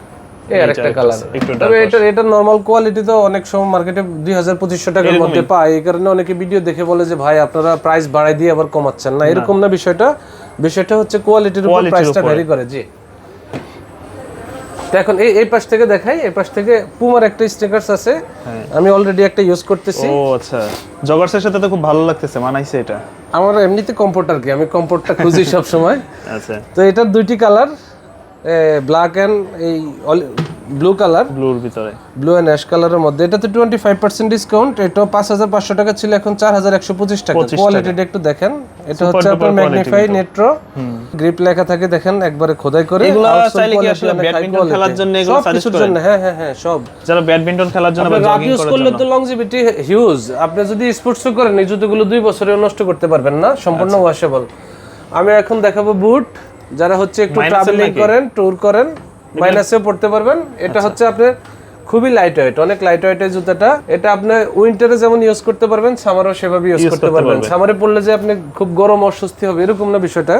এই আরেকটা কালার তবে এটা এটা নর্মাল কোয়ালিটি তো অনেক সময় মার্কেটে দুই হাজার পঁচিশশো টাকার মধ্যে পায়। এই কারণে অনেকে ভিডিও দেখে বলে যে ভাই আপনারা প্রাইস বাড়াই দিয়ে আবার কমাচ্ছেন না। এরকম না বিষয়টা। বিষয়টা হচ্ছে কোয়ালিটির উপর প্রাইসটা ভ্যারি করে জি। এখন এই এই পাশ থেকে দেখাই। এই পাশ থেকে পুমার একটা স্টিকার্স আছে। আমি অলরেডি একটা ইউজ করতেছি। ও আচ্ছা। জগার্সের সাথে তো খুব ভালো লাগতেছে মানাইছে এটা। আমার এমনিতে কমফোর্ট আর কি? আমি কম্পোর্টটা খুঁজি সব সময় আচ্ছা। তো এটার দুইটি কালার ব্ল্যাক অ্যান্ড এই ব্লু কালার ব্লুর ভিতরে। ব্লু অ্যান্ড অ্যাশ কালারের মধ্যে। এটাতে টোয়েন্টি ফাইভ পার্সেন্ট ডিসকাউন্ট এটা পাঁচ হাজার পাঁচশো টাকা ছিল এখন চার হাজার একশো পঁচিশ টাকা। 25 কোয়ালিটিটা একটু দেখেন। এটা হচ্ছে আপনার ম্যাগনিফাই নেট্রো গ্রিপ লেখা থাকে দেখেন একবারে খোদাই করে। এগুলো চাইলে কি আসলে ব্যাডমিন্টন খেলার জন্য এগুলো কিছুর করেন? হ্যাঁ হ্যাঁ হ্যাঁ সব। যারা ব্যাডমিন্টন খেলার জন্য বা জগিং ইউজ করলে তো লংজিভিটি হিউজ আপনি যদি স্পোর্টস করেন এই জুতোগুলো দুই বছরেও নষ্ট করতে পারবেন না। সম্পূর্ণ আচ্ছা। ওয়াশেবল আমি এখন দেখাবো বুট যারা হচ্ছে একটু ট্রাভেলিং করেন ট্যুর করেন মাইনাসেও পড়তে পারবেন। এটা আচ্ছা। হচ্ছে আপনার খুবই লাইট ওয়েট অনেক লাইট ওয়েট এই জুতাটা। এটা আপনি উইন্টারে যেমন ইউজ করতে পারবেন সামারও সেভাবে ইউজ করতে পারবেন। সামারে পড়লে যে আপনি খুব গরম অস্বস্তি হবে এরকম না বিষয়টা।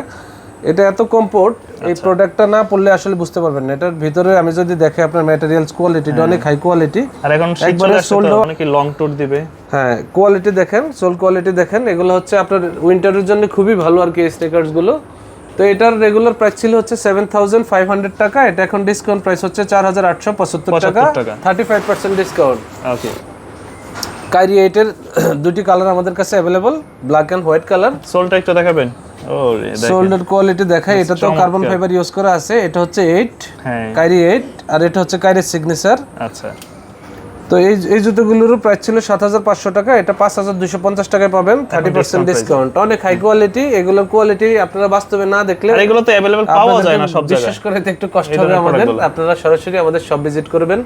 এটা এত কমফোর্ট এই আচ্ছা। প্রোডাক্টটা না পড়লে আসলে বুঝতে পারবেন না। এটার ভিতরে আমি যদি দেখে আপনার ম্যাটেরিয়ালস কোয়ালিটিটা অনেক হাই কোয়ালিটি আর এখন একবারে out। অনেকে লং ট্যুর দিবে। হ্যাঁ কোয়ালিটি দেখেন সোল কোয়ালিটি দেখেন। এগুলো হচ্ছে আপনার উইন্টারের জন্য খুবই ভালো আর কি স্টিকার্সগুলো। তো এটার রেগুলার প্রাইস ছিল হচ্ছে সেভেন থাউজেন্ড ফাইভ হান্ড্রেড টাকা। এটা এখন ডিসকাউন্ট প্রাইস হচ্ছে চার হাজার আটশো পঁচাত্তর টাকা। 75 টাকা। Thirty five percent discount okay Kyrie এইটের দুটি কালার আমাদের কাছে available black and white colour সোলটা একটু দেখাবেন? সোল্ডার কোয়ালিটি দেখায় এটা তো কার্বন ফাইবার ইউজ করা আছে এটা হচ্ছে এইট হ্যাঁ। কাইরি এইট আর এটা হচ্ছে কাইরির সিগনেচার আচ্ছা। তো এই এই জুতোগুলোরও প্রাইস ছিল সাত হাজার পাঁচশো টাকা এটা পাঁচ হাজার দুশো পঞ্চাশ টাকায় পাবেন থার্টি পার্সেন্ট ডিসকাউন্ট অনেক হাই কোয়ালিটি এগুলোর কোয়ালিটি আপনারা বাস্তবে না দেখলে এগুলো তো অ্যাভেলেবল পাওয়া যায় না সব বিশেষ করে একটু কষ্ট হবে আমাদের। আপনারা সরাসরি আমাদের সব ভিজিট করবেন।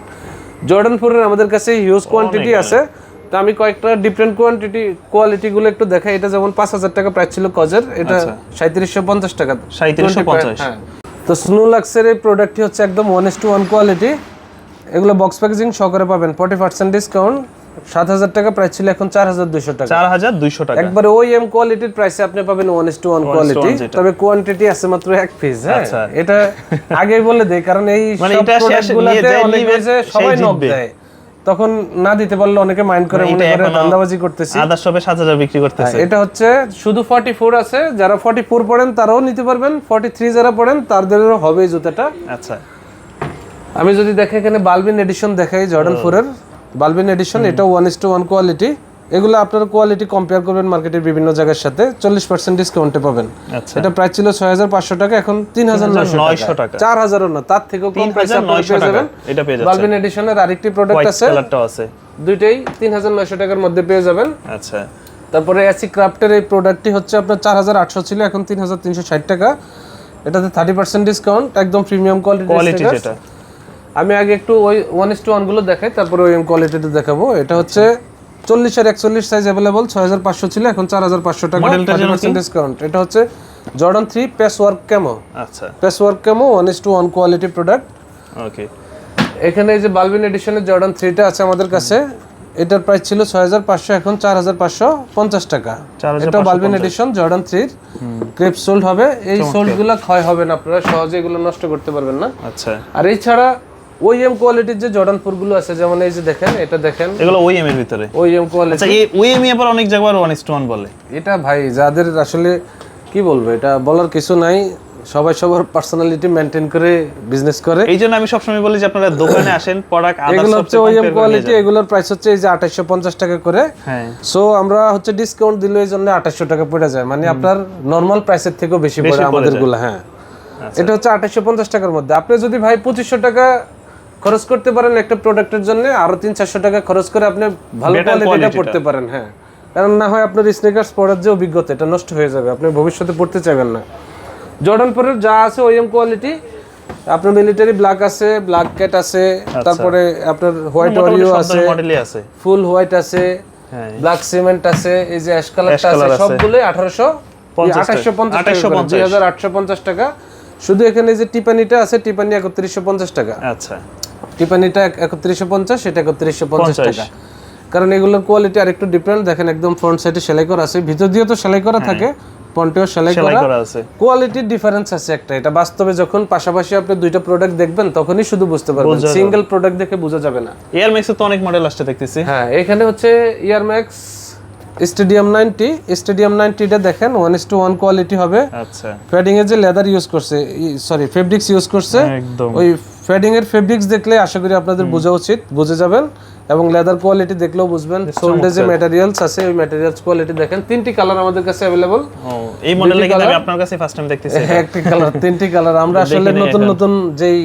জর্ডান ফোরের আমাদের কাছে হিউজ কোয়ান্টিটি আছে। তো আমি কয়েকটা ডিফারেন্ট কোয়ান্টিটি কোয়ালিটি গুলো একটু দেখাই। এটা যেমন পাঁচ হাজার টাকা প্রাইস ছিল কজের এটা আচ্ছা। সাঁত্রিশশো পঞ্চাশ টাকা। 3750 হ্যাঁ। তো স্নোলাক্সের এই প্রোডাক্টটি হচ্ছে একদম one as to one quality এগুলো বক্স প্যাকেজিং সহকারে পাবেন। ফর্টি পার্সেন্ট ডিসকাউন্ট সাত হাজার টাকা প্রাইস ছিল এখন চার হাজার দুশো টাকা। চার হাজার দুইশো টাকা। একবারে ওই এম কোয়ালিটির প্রাইসে আপনি পাবেন ওয়ান টু ওয়ান কোয়ালিটি তবে কোয়ান্টিটি আছে মাত্র এক পিস হ্যাঁ? আচ্ছা। এটা আগেই বলে দেই কারণ এই মানে সব সবাই নক দেয়। তখন না দিতে পারলে অনেকে মাইন্ড করে মানে মনে করে এখনও ধান্দাবাজি করতেছি। আদার শপে সাত হাজার বিক্রি করতেছে। এটা হচ্ছে শুধু 44 আছে যারা 44 পড়েন তারাও নিতে পারবেন 43 যারা পড়েন তাদেরও হবে জুতাটা। আচ্ছা। আমি যদি দেখে এখানে বালবিন এডিশন দেখাই জর্ডান ফোরের বালবিন এডিশন এটা one is to one quality এগুলো আপনার কোয়ালিটি কম্পেয়ার করবেন মার্কেটের বিভিন্ন জায়গার সাথে চল্লিশ পার্সেন্ট ডিসকাউন্টে পাবেন। আচ্ছা। এটা প্রাইস ছিল ছয় হাজার পাঁচশো টাকা এখন তিন হাজার নয়শো টাকা। চার হাজারও না তার থেকেও কম প্রাইসে আপনারা 3900 পেয়ে যাবেন। বালবিন এডিশনের আরেকটি প্রোডাক্ট আছে। দুইটাই তিন হাজার নয়শো টাকার মধ্যে পেয়ে যাবেন। আচ্ছা। তারপরে অ্যাসি ক্রাফটের এই প্রোডাক্টটি হচ্ছে আপনার চার হাজার আটশো ছিল এখন তিন হাজার তিনশো ষাট টাকা। এটাতে থার্টি পার্সেন্ট ডিসকাউন্ট একদম প্রিমিয়াম কোয়ালিটি কোয়ালিটি যেটা। আমি আগে একটু ওই ওয়ান ইস টু ওয়ানগুলো দেখাই তারপরে ওই কোয়ালিটিটা দেখাবো। এটা হচ্ছে চল্লিশ আর একচল্লিশ সাইজ অ্যাভেলেবল ছয় হাজার পাঁচশো ছিল এখন চার হাজার পাঁচশো টাকা ডিসকাউন্ট এটা হচ্ছে Jordan three pace work camo আচ্ছা। Patchwork camo one is to one quality product okay এখানে এই যে বালবিন এডিশনের জর্ডন থ্রিটা আছে আমাদের কাছে এটার প্রাইস ছিল ছয় হাজার পাঁচশো এখন চার হাজার পাঁচশো পঞ্চাশ টাকা। 4550 এটা বালবিন এডিশন জর্ডন থ্রির ক্রেপ সোল্ড হবে। এই সোল্ডগুলো ক্ষয় হবে না আপনারা সহজে এগুলো নষ্ট করতে পারবেন না। আচ্ছা। আর এছাড়া ওইএম কোয়ালিটির যে জর্ডানগুলো আছে যেমন এই যে দেখেন এটা দেখেন। এগুলো ওইএম এর ভিতরে? ওইএম কোয়ালিটি আচ্ছা এই ওইএম আবার অনেক জায়গায় ওয়ান টু বলে। এটা ভাই যাদের আসলে কি বলব এটা বলার কিছু নাই। সবাই সবার পার্সোনালিটি মেনটেন করে বিজনেস করে। এই জন্য আমি সবসময় বলি যে আপনারা দোকানে আসেন প্রোডাক্ট আদার এগুলো হচ্ছে ওইএম কোয়ালিটি এগুলোর প্রাইস হচ্ছে এই যে আঠাশশো পঞ্চাশ টাকা করে। হ্যাঁ। সো আমরা হচ্ছে ডিসকাউন্ট দিলে এই জন্য আঠাশশো টাকা পড়ে যায়। মানে আপনার নর্মাল প্রাইসের থেকেও বেশি পড়ে আমাদের। গুলো হ্যাঁ। এটা হচ্ছে আঠাশশো পঞ্চাশ টাকার মধ্যে। আপনি যদি ভাই পঁচিশশো টাকা খরচ করতে পারেন একটা প্রোডাক্টের জন্য আরও তিন চারশো টাকা খরচ করে আপনি ভালো কোয়ালিটিটা পড়তে পারেন হ্যাঁ। কারণ না হয় আপনার স্নিকার্স পড়ার যে অভিজ্ঞতা এটা নষ্ট হয়ে যাবে আপনি ভবিষ্যতে পড়তে চাইবেন না। জর্ডান পরের যা আছে ওইএম কোয়ালিটি আপনার মিলিটারি ব্ল্যাক আছে ব্ল্যাক ক্যাট আছে তারপরে আপনার হোয়াইট অরিও আছে ফুল হোয়াইট আছে ব্ল্যাক সিমেন্ট আছে এই যে অ্যাশ কালারটা আছে color আছে। সবগুলো আঠারোশো আঠাশশো পঞ্চাশ হাজার আটশো পঞ্চাশ টাকা। শুধু এখানে যে টিপানিটা আছে টিপানি একত্রিশশো পঞ্চাশ টাকা। আচ্ছা। টিপানিটা একত্রিশশো পঞ্চাশ এটা একত্রিশশো পঞ্চাশ টাকা। কারণ এগুলোর কোয়ালিটি আরেকটু ডিফারেন্ট দেখেন একদম ফ্রন্ট সাইডে সেলাই করা আছে। ভিতর দিয়ে তো সেলাই করা থাকে পন্টেও সেলাই করা। আছে। কোয়ালিটির ডিফারেন্স আছে একটা। এটা বাস্তবে যখন পাশাপাশি আপনি দুইটা প্রোডাক্ট দেখবেন তখনই শুধু বুঝতে পারবেন। সিঙ্গেল প্রোডাক্ট দেখে বোঝা যাবে না। এয়ার ম্যাক্সের তো অনেক মডেল আসছে দেখতেছি। হ্যাঁ এখানে হচ্ছে Air Max stadium ninety stadium নাইনটিটা দেখেন one is to one quality হবে। আচ্ছা। ফেডিং এর যে লেদার ইউজ করছে সরি ফেব্রিক্স ইউজ করছে একদম। ওই ফেডিং এর ফেব্রিক্স দেখলে আশা করি আপনাদের বোঝা উচিত বুঝে যাবেন এবং লেদার কোয়ালিটি দেখলেও বুঝবেন। সোল্ডে যে ম্যাটেরিয়ালস আছে ওই ম্যাটেরিয়ালস কোয়ালিটি দেখেন। তিনটি কালার আমাদের কাছে অ্যাভেলেবল এই মডেলটা কিন্তু আমি আপনার কাছে ফার্স্ট টাইম দেখতেছি একটি কালার তিনটি কালার আমরা আসলে নতুন নতুন যেই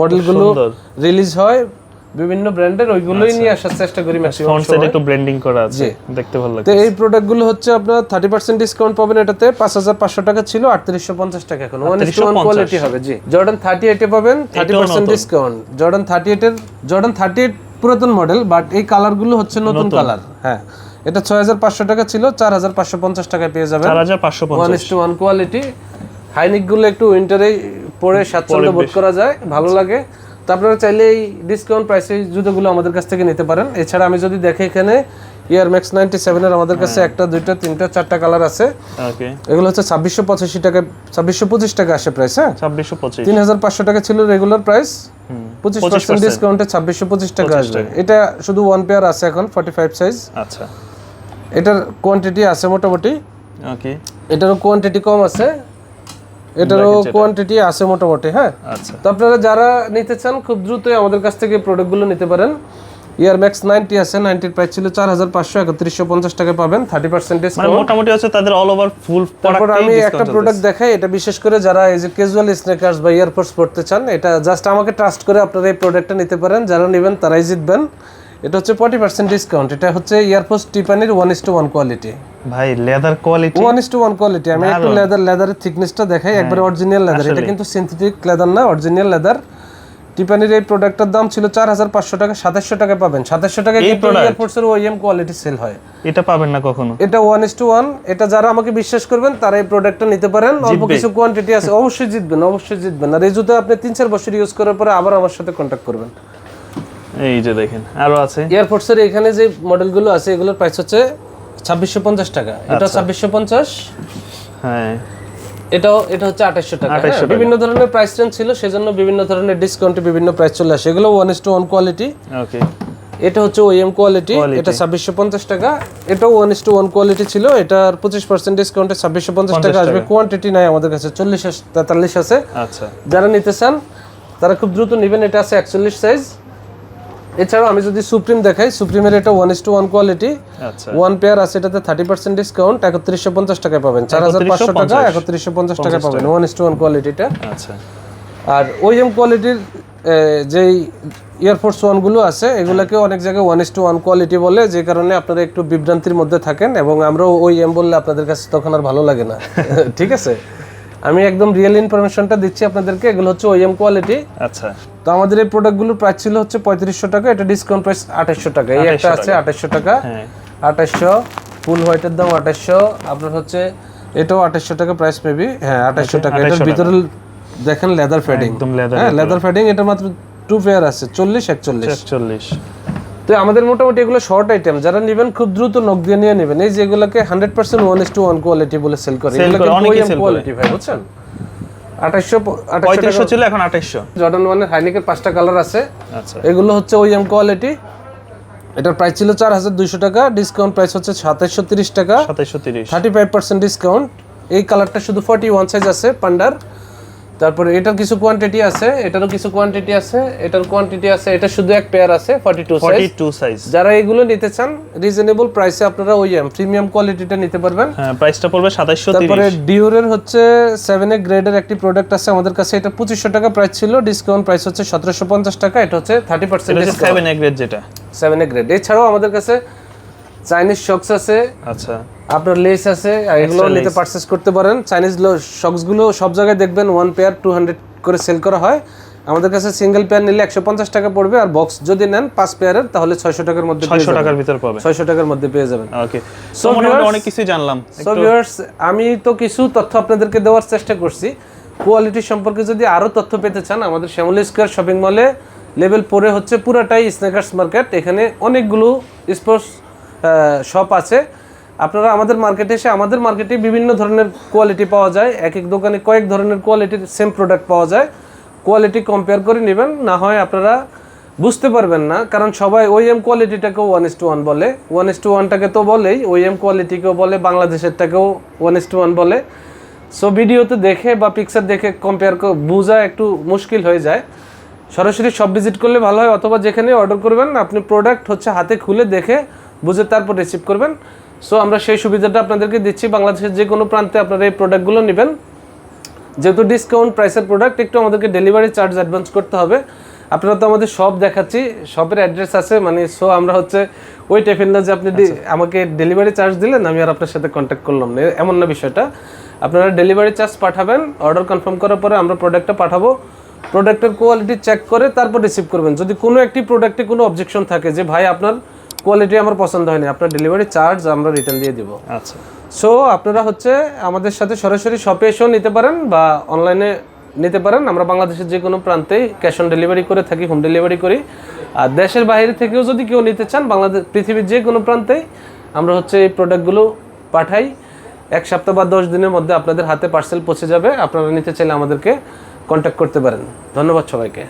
মডেলগুলো। রিলিজ হয় বিভিন্ন ব্র্যান্ডের ওইগুলোই নিয়ে আসার চেষ্টা করি ম্যাক্সিমাম ফ্রন্ট সাইডে একটু ব্র্যান্ডিং করা আছে দেখতে ভালো লাগে তো এই প্রোডাক্টগুলো হচ্ছে আপনার থার্টি পার্সেন্ট ডিসকাউন্ট পাবেন এটাতে পাঁচ হাজার পাঁচশো টাকা ছিল আটত্রিশশো পঞ্চাশ টাকা এখন। ওয়ান ইস ওয়ান কোয়ালিটি হবে জি। জর্ডান থার্টি এইটে পাবেন thirty percent discount Jordan thirty এইটের জর্ডান থার্টি এইট পুরাতন মডেল বাট এই কালারগুলো হচ্ছে নতুন কালার হ্যাঁ। এটা ছয় হাজার পাঁচশো টাকা ছিল চার হাজার পাঁচশো পঞ্চাশ টাকায় পেয়ে যাবেন। চার হাজার পাঁচশো ওয়ান পঞ্চাশ ইস টু ওয়ান কোয়ালিটি হাইনিকগুলো একটু উইন্টারে পরে স্বাচ্ছন্দ্য বোধ করা যায় ভালো লাগে। তো আপনারা চাইলে এই ডিসকাউন্ট প্রাইসে জুতোগুলো আমাদের কাছ থেকে নিতে পারেন। এছাড়া আমি যদি দেখে এখানে ইয়ার ম্যাক্স নাইনটি সেভেনের আমাদের কাছে একটা দুইটা তিনটা চারটা কালার আছে। এগুলো হচ্ছে ছাব্বিশশো পঁচাশি টাকা ছাব্বিশশো পঁচিশ টাকা আসে প্রাইস হ্যাঁ? ছাব্বিশশো পঁচিশ। তিন হাজার পাঁচশো টাকা ছিল রেগুলার প্রাইস পঁচিশ পার্সেন্ট ডিসকাউন্টে ছাব্বিশশো পঁচিশ টাকা আসবে। এটা শুধু ওয়ান পেয়ার আছে এখন ফর্টি ফাইভ সাইজ আচ্ছা। এটার কোয়ান্টিটি আছে মোটামুটি। ওকে এটারও কোয়ান্টিটি কম আছে। এটারও কোয়ান্টিটি আছে মোটামুটি হ্যাঁ? আচ্ছা। তো আপনারা যারা নিতে চান খুব দ্রুতই আমাদের কাছ থেকে প্রোডাক্টগুলো নিতে পারেন। ইয়ার ম্যাক্স নাইনটি আছে নাইনটির প্রাইস ছিল চার হাজার পাঁচশো একত্রিশশো পঞ্চাশ টাকা পাবেন থার্টি পার্সেন্ট মানে ডিসকাউন্ট মোটামুটি হচ্ছে তাদের অল ওভার ফুল তারপর আমি একটা প্রোডাক্ট দেখাই এটা বিশেষ করে যারা এই যে ক্যাজুয়াল স্নেকার্স বা ইয়ারফোর্স পড়তে চান এটা জাস্ট আমাকে ট্রাস্ট করে আপনারা এই প্রোডাক্টটা নিতে পারেন যারা নেবেন তারাই জিতবেন। এটা হচ্ছে ফর্টি পার্সেন্ট ডিসকাউন্ট এটা হচ্ছে Air Force টিপানির one is to one quality ভাই leather quality one is to one quality আমি একটু লেদার লেদারের থিকনেসটা দেখাই একবারে অরিজিনাল লেদার এটা কিন্তু সিনথেটিক লেদার না অরিজিনাল লেদার টিপানির এই প্রোডাক্টটার দাম ছিল চার হাজার পাঁচশো টাকা সাতাশশো টাকা পাবেন। সাতাশশো টাকা কিন্তু এয়ারপোর্টসের ওইএম কোয়ালিটি সেল হয়। এটা পাবেন না কখনো? এটা ওয়ান ইস টু ওয়ান এটা যারা আমাকে বিশ্বাস করবেন তারা এই প্রোডাক্টটা নিতে পারেন। অল্প কিছু কোয়ান্টিটি আছে অবশ্যই জিতবেন অবশ্যই জিতবেন। আর এই জুতো আপনি তিন চার বছর ইউজ করার পরে আবার আমার সাথে কন্ট্যাক্ট করবেন। এই যে দেখেন আরও আছে। এয়ারপোর্টসের এখানে যে মডেলগুলো আছে এগুলোর প্রাইস হচ্ছে ছাব্বিশশো পঞ্চাশ টাকা। এটা ছাব্বিশশো পঞ্চাশ। হ্যাঁ। এটাও এটা হচ্ছে আঠাশশো টাকা। হ্যাঁ, বিভিন্ন ধরনের প্রাইস রেঞ্জ ছিল সেজন্য বিভিন্ন ধরনের ডিসকাউন্টে বিভিন্ন প্রাইস চলে আসে। এগুলো one is to one quality okay এটা হচ্ছে ওএম কোয়ালিটি এটা ছাব্বিশশো পঞ্চাশ টাকা। এটাও one is to one quality ছিল। এটার পঁচিশ পার্সেন্ট ডিসকাউন্টে ছাব্বিশশো পঞ্চাশ টাকা আসবে। কোয়ান্টিটি নাই আমাদের কাছে চল্লিশ তেতাল্লিশ আছে। আচ্ছা। যারা নিতে চান তারা খুব দ্রুত নেবেন। এটা আছে একচল্লিশ সাইজ এছাড়াও আমি যদি সুপ্রিম দেখাই সুপ্রিমের এটা one is to one quality one pair আছে এটাতে থার্টি পার্সেন্ট ডিসকাউন্ট একত্রিশশো পঞ্চাশ টাকায় পাবেন চার হাজার পাঁচশো টাকা একত্রিশশো পঞ্চাশ টাকায় পাবেন ওয়ান ইস টু ওয়ান কোয়ালিটিটা আচ্ছা। আর ওইএম কোয়ালিটির যেই এয়ারফোর্স ওয়ানগুলো আছে এগুলোকে অনেক জায়গায় one is to one quality বলে যে কারণে আপনারা একটু বিভ্রান্তির মধ্যে থাকেন এবং আমরাও ওই এম বললে আপনাদের কাছে তখন আর ভালো লাগে না। ঠিক আছে? আমি একদম রিয়েল ইনফরমেশনটা দিচ্ছি আপনাদেরকে এগুলো হচ্ছে ওইএম কোয়ালিটি আচ্ছা। তো আমাদের এই প্রোডাক্টগুলোর প্রাইস ছিল হচ্ছে পঁয়ত্রিশশো টাকা এটা ডিসকাউন্ট প্রাইস আঠাশশো টাকা। এই একটা আছে আঠাশশো টাকা। আঠাশশো ফুল হোয়াইটের দাম আঠাশশো আপনার হচ্ছে এটাও আঠাশশো টাকা প্রাইস মেবি হ্যাঁ আঠাশশো টাকা। এটার ভিতরে দেখেন লেদার একদম লেদার হ্যাঁ লেদার ফেডিং এটা মাত্র টু পেয়ার আছে চল্লিশ একচল্লিশ। একচল্লিশ। তো আমাদের মোটামুটি এগুলো শর্ট আইটেম যারা নেবেন খুব দ্রুত নখ দিয়ে নিয়ে নেবেন। এই যেগুলোকে hundred percent one to one quality বলে সেল করে। কোয়ালিটি ভাই বুঝছেন? আঠাশশো আঠাশশো পঁয়ত্রিশশো ছিল এখন আঠাইশশো। জর্ডান ওয়ানের হাইনিকের পাঁচটা কালার আছে। আচ্ছা। এগুলো হচ্ছে ওইএম কোয়ালিটি এটার প্রাইস ছিল চার হাজার দুইশো টাকা ডিসকাউন্ট প্রাইস হচ্ছে সাতাইশশো তিরিশ টাকা। সাতাইশশো তিরিশ। থার্টি ফাইভ পার্সেন্ট ডিসকাউন্ট এই কালারটা শুধু ফর্টি ওয়ান সাইজ আছে পান্ডার। তারপরে এটার কিছু কোয়ান্টিটি আছে এটারও কিছু কোয়ান্টিটি আছে এটার কোয়ান্টিটি আছে এটা শুধু এক পেয়ার আছে forty two size forty two size যারা এগুলো নিতে চান রিজনেবল প্রাইসে আপনারা ওইএম প্রিমিয়াম কোয়ালিটিটা নিতে পারবেন। হ্যাঁ প্রাইসটা পড়বে সাতাইশশো তারপরে তিরিশ ডিওরের হচ্ছে সেভেন এ গ্রেডের একটি প্রোডাক্ট আছে আমাদের কাছে এটা পঁচিশশো টাকা প্রাইস ছিল ডিসকাউন্ট প্রাইস হচ্ছে সতেরোশো পঞ্চাশ টাকা এটা হচ্ছে থার্টি পার্সেন্ট এটা হচ্ছে সেভেন এগ্রেড যেটা। সেভেন এ গ্রেড এছাড়াও আমাদের কাছে চাইনিজ শক্স আছে আচ্ছা। আপনার লেস আছে এগুলো নিতে পারচেস করতে পারেন। চাইনিজ শক্সগুলো সব জায়গায় দেখবেন ওয়ান পেয়ার টু হান্ড্রেড করে সেল করা হয়। আমাদের কাছে সিঙ্গেল পেয়ার নিলে একশো পঞ্চাশ টাকা পড়বে আর বক্স যদি নেন পাঁচ পেয়ারের তাহলে ছয়শো টাকার মধ্যে ছয়শো টাকার ভিতর পাবে। ছয়শো টাকার মধ্যে পেয়ে যাবেন। ওকে সো অনেক কিছু জানলাম। সো ভিউয়ার্স আমি তো কিছু তথ্য আপনাদেরকে দেওয়ার চেষ্টা করছি। কোয়ালিটি সম্পর্কে যদি আরও তথ্য পেতে চান আমাদের শ্যামলী স্কোয়ার শপিং মলে লেভেল পরে হচ্ছে পুরাটাই স্ন্যাকার্স মার্কেট এখানে অনেকগুলো স্পোর্টস শপ আছে। আপনারা আমাদের মার্কেটে এসে আমাদের মার্কেটে বিভিন্ন ধরনের কোয়ালিটি পাওয়া যায়। এক এক দোকানে কয়েক ধরনের কোয়ালিটির সেম প্রোডাক্ট পাওয়া যায়। কোয়ালিটি কম্পেয়ার করে নেবেন, না হয় আপনারা বুঝতে পারবেন না, কারণ সবাই ওই এম কোয়ালিটিটাকেও ওয়ান ইস টু ওয়ান বলে। ওয়ান ইস টু ওয়ানটাকে তো বলেই ওই এম কোয়ালিটিকেও বলে বাংলাদেশেরটাকেও ওয়ান ইস টু ওয়ান বলে। সো ভিডিওতে দেখে বা পিকচার দেখে কম্পেয়ার বোঝা একটু মুশকিল হয়ে যায়। সরাসরি সব ভিজিট করলে ভালো হয়, অথবা যেখানে অর্ডার করবেন, আপনি প্রোডাক্ট হচ্ছে হাতে খুলে দেখে বুঝে তারপর রিসিভ করবেন। সো আমরা সেই সুবিধাটা আপনাদেরকে দিচ্ছি। বাংলাদেশের যে কোনো প্রান্তে আপনারা এই প্রোডাক্টগুলো নেবেন। যেহেতু ডিসকাউন্ট প্রাইসের প্রোডাক্ট একটু আমাদেরকে ডেলিভারি চার্জ অ্যাডভান্স করতে হবে। আপনারা তো আমাদের শপ দেখাচ্ছি। শপের অ্যাড্রেস আছে মানে সো আমরা হচ্ছে ওই টেফিন না যে আপনি আমাকে ডেলিভারি চার্জ দিলেন আমি আর আপনার সাথে কন্ট্যাক্ট করলাম না। এমন না বিষয়টা। আপনারা ডেলিভারি চার্জ পাঠাবেন। অর্ডার কনফার্ম করার পরে আমরা প্রোডাক্টটা পাঠাবো। প্রোডাক্টের কোয়ালিটি চেক করে তারপর রিসিভ করবেন। যদি কোনো একটি প্রোডাক্টে কোনো অবজেকশন থাকে যে ভাই আপনার কোয়ালিটি আমার পছন্দ হয়নি। আপনার ডেলিভারি চার্জ আমরা রিটার্ন দিয়ে দেবো। আচ্ছা। সো আপনারা হচ্ছে আমাদের সাথে সরাসরি শপে এসেও নিতে পারেন বা অনলাইনে নিতে পারেন। আমরা বাংলাদেশের যে কোনো প্রান্তেই ক্যাশ অন ডেলিভারি করে থাকি হোম ডেলিভারি করি। আর দেশের বাইরে থেকেও যদি কেউ নিতে চান বাংলাদেশ পৃথিবীর যে কোনো প্রান্তে আমরা হচ্ছে এই প্রোডাক্টগুলো পাঠাই। এক সপ্তাহ বা দশ দিনের মধ্যে আপনাদের হাতে পার্সেল পৌঁছে যাবে। আপনারা নিতে চাইলে আমাদেরকে কন্ট্যাক্ট করতে পারেন। ধন্যবাদ সবাইকে।